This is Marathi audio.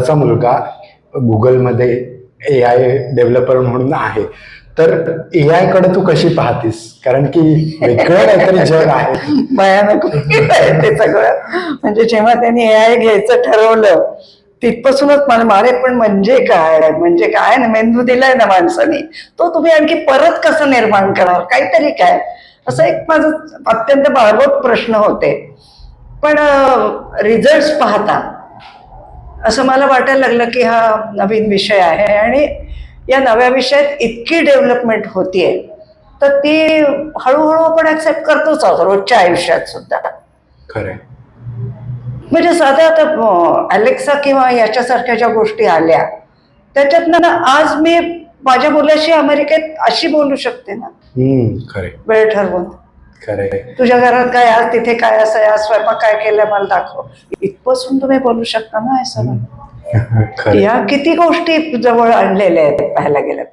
त्याचा मुलगा गुगलमध्ये ए आय डेव्हलपर म्हणून आहे. तर ए आयकडे तू कशी पाहतीस? कारण की वेगळं काहीतरी जग आहे. भयानक ते सगळं. म्हणजे जेव्हा त्यांनी ए आय घ्यायचं ठरवलं तिथपासूनच मला मारे पण म्हणजे काय? म्हणजे काय? ना मेंदू दिलाय ना माणसाने. तो तुम्ही आणखी परत कसं निर्माण करणार? काहीतरी काय? असं एक माझं अत्यंत बाळगोट प्रश्न होते. पण रिझल्ट पाहता असं मला वाटायला लागलं की हा नवीन विषय आहे. आणि या नव्या विषयात इतकी डेव्हलपमेंट होतीये. तर ती हळूहळू आपण ऍक्सेप्ट करतोच आहोत रोजच्या आयुष्यात सुद्धा. खरंय. म्हणजे साध्या आता अलेक्सा किंवा याच्यासारख्या ज्या गोष्टी आल्या त्याच्यातनं ना आज मी माझ्या मुलाशी अमेरिकेत अशी बोलू शकते ना? खरे वेळ ठरवून. तुझ्या घरात काय आज तिथे काय असं आज स्वयंपाक काय केलंय? मला दाखव. इथपासून तुम्ही बोलू शकता ना या किती गोष्टी जवळ आणलेल्या आहेत पाहायला गेल्यात